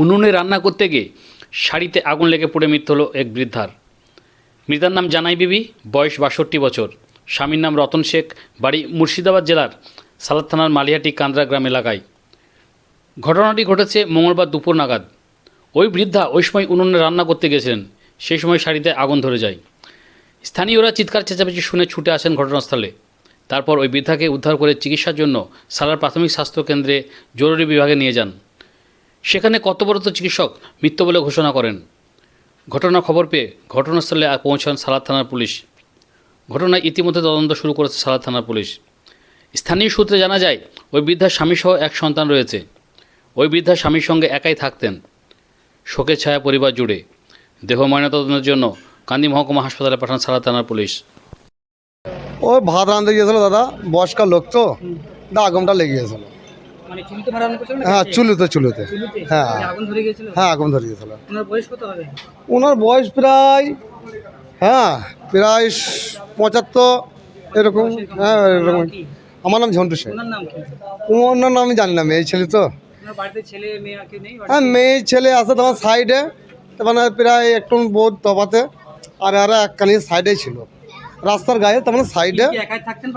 উনুনে রান্না করতে গিয়ে শাড়িতে আগুন লেগে পড়ে মৃত্যু হলো এক বৃদ্ধার। মৃতার নাম জানাই বিবি, বয়স বাষট্টি বছর। স্বামীর নাম রতন শেখ, বাড়ি মুর্শিদাবাদ জেলার সালাদ থানার মালিহাটি কান্দ্রা গ্রাম এলাকায়। ঘটনাটি ঘটেছে মঙ্গলবার দুপুর নাগাদ। ওই বৃদ্ধা ওই সময় উনুনে রান্না করতে গেছিলেন সেই সময় শাড়িতে আগুন ধরে যায়। স্থানীয়রা চিৎকার, চেঁচামেচি শুনে ছুটে আসেন ঘটনাস্থলে। তারপর ওই বৃদ্ধাকে উদ্ধার করে চিকিৎসার জন্য সালার প্রাথমিক স্বাস্থ্য কেন্দ্রে জরুরি বিভাগে নিয়ে যান। সেখানে কর্তব্যরত চিকিৎসক মৃত্যু বলে ঘোষণা করেন। ঘটনা খবর পেয়ে ঘটনাস্থলে পৌঁছান সালাদ থানার পুলিশ। ঘটনায় ইতিমধ্যে তদন্ত শুরু করেছে সালাদ থানার পুলিশ। স্থানীয় সূত্রে জানা যায়, ওই বৃদ্ধার স্বামীসহ এক সন্তান রয়েছে। ওই বৃদ্ধার স্বামীর সঙ্গে একাই থাকতেন। শোকের ছায়া পরিবার জুড়ে। দেহ ময়নাতদন্তের জন্য কান্দি মহকুমা হাসপাতালে পাঠান সালাদ থানার পুলিশ। ও ভাত রাঁধতে গিয়েছিল দাদা, বয়স্ক লোক তো, দা আগুনটা লেগে গেছিল হ্যাঁ চুলিতে হ্যাঁ। গিয়েছিল? হ্যাঁ আগুন ধরে গেছিল ওনার বয়স প্রায় হ্যাঁ প্রায় পঁচাত্তর এরকম হ্যাঁ এরকম। আমার নাম ঝন্টু সেন। ওনার নাম আমি জানি না মেয়ে ছেলে তো? হ্যাঁ মেয়ে ছেলে আছে তোমার সাইডে মানে প্রায় একটু বহুত তফাতে আর আর একখানি সাইডে ছিল। রাস্তার গায়ে তার মানে সাইডে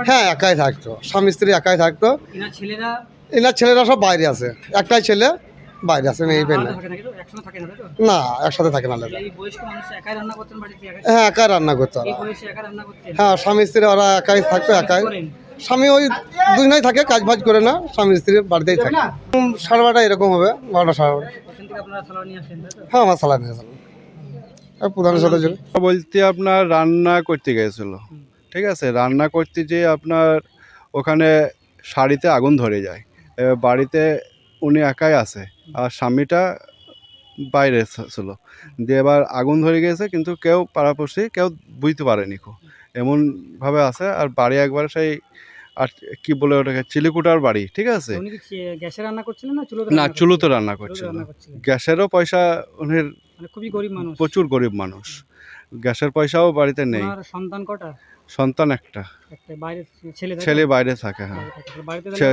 হ্যাঁ একাই থাকতো। স্বামী স্ত্রী একাই থাকতো। ছেলেরা এনার ছেলেরা সব বাইরে আছে। একটাই ছেলে বাইরে আছে মেয়ে পেন না একসাথে থাকে না আলাদা। এই বয়স্ক মানুষ একাই রান্না করতেন বাড়িতে একাই? হ্যাঁ একাই রান্না করতো এই ওরা বয়সে একা রান্না করতেন? হ্যাঁ স্বামী স্ত্রী ওরা একাই থাকতো একাই। স্বামী ওই দুজনেই থাকে কাজ ফাজ করে না স্বামী স্ত্রী বাড়িতেই থাকে। সাড়ে বারোটা এরকম হবে বারোটা সাড়ে হ্যাঁ আমার সালা নিয়ে আসলাম। প্রধানের সাথে বলতে আপনার রান্না করতে গেছিল। ঠিক আছে? রান্না করতে যে আপনার ওখানে শাড়িতে আগুন ধরে যায়। বাড়িতে উনি একাই আছে আর স্বামীটা বাইরে ছিল। দিয়ে এবার আগুন ধরে গেছে কিন্তু কেউ পাড়াপড়শি কেউ বুঝতে পারেনি খুব এমনভাবে আছে আর বাড়ি একবার সেই আর কি বলে ওটাকে চিলিকুটার বাড়ি ঠিক আছে? উনি গ্যাসে রান্না করছিলেন না চুলোতে না রান্না চুলোতে করছিলেন গ্যাসেরও পয়সা উনির মানে খুবই গরিব মানুষ। প্রচুর গরিব মানুষ। গ্যাসের পয়সাও বাড়িতে নেই। সন্তান কটা? সন্তান একটা। ছেলে বাইরে থাকে হ্যাঁ।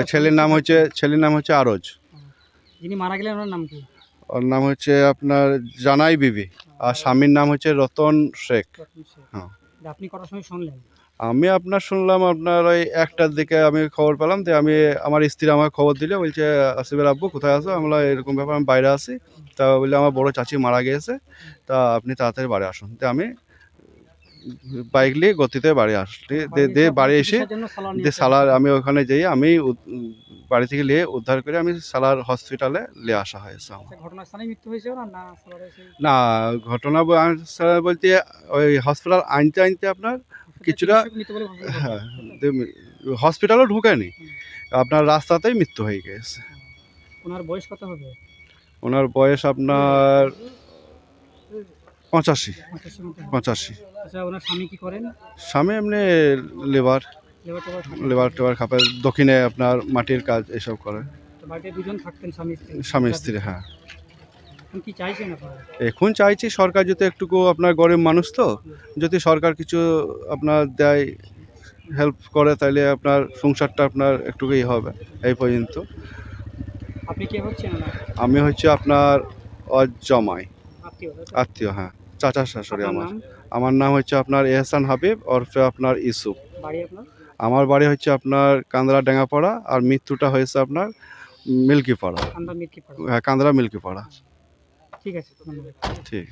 ছেলের নাম হচ্ছে ছেলের নাম হচ্ছে আরজ। যিনি মারা গেলেন ওনার নাম কি? ওর নাম হচ্ছে আপনার জানাই বিবি আর স্বামীর নাম হচ্ছে রতন শেখ। হ্যাঁ। আপনি কটার সময় শুনলেন? আমি আপনার শুনলাম আপনার ওই একটার দিকে আমি খবর পেলাম যে আমি আমার স্ত্রী আমাকে খবর দিলে বলছে আসিফের আব্বু কোথায় আছো? আমরা এরকম ব্যাপার আমি বাইরে আছি। তা বললে আমার বড় চাচি মারা গিয়েছে। তা আপনি তাড়াতাড়ি বাড়ি আসুন। তো আমি বাইক নিয়ে গতিতে বাড়ি আসলি দে- দিয়ে বাড়ি এসে দিয়ে সালার আমি ওখানে যেয়ে আমি বাড়ি থেকে নিয়ে উদ্ধার করে আমি সালার হসপিটালে নিয়ে আসা হয়েছে আচ্ছা, হয়েছে না ঘটনা বলতে ওই হসপিটাল আনতে আনতে আপনার কিছুটা-। হ্যাঁ হসপিটালও ঢুকেনি আপনার রাস্তাতেই মৃত্যু হয়ে গেছে। ওনার বয়স কত হবে? ওনার বয়স আপনার পঁচাশি পঁচাশি। আচ্ছা ওনার স্বামী কি করেন? স্বামী এমনি লেবার। লেবার টেবার খাপে দক্ষিণে আপনার মাটির কাজ এসব করে। স্বামী স্ত্রী? হ্যাঁ। এখন চাইছি সরকার যদি একটুকু আপনার গরিব মানুষ তো যদি সরকার কিছু আপনার দেয় হেল্প করে তাহলে আপনার সংসারটা আপনার একটুকু ই হবে এই পর্যন্ত। আমি হচ্ছে আপনার অজমাই। আত্মীয় আত্মীয় হ্যাঁ। চাচা শাশুড়ি আমার। আমার নাম হচ্ছে আপনার এহসান হাবিব ওরফে আপনার ইসুফ বাড়ি আপনার? আমার বাড়ি হচ্ছে আপনার কান্দরা ডেঙ্গাপাড়া আর মৃত্যুটা হয়েছে আপনার মিল্কিপাড়া। হ্যাঁ কান্দরা মিল্কিপাড়া। ঠিক আছে ঠিক।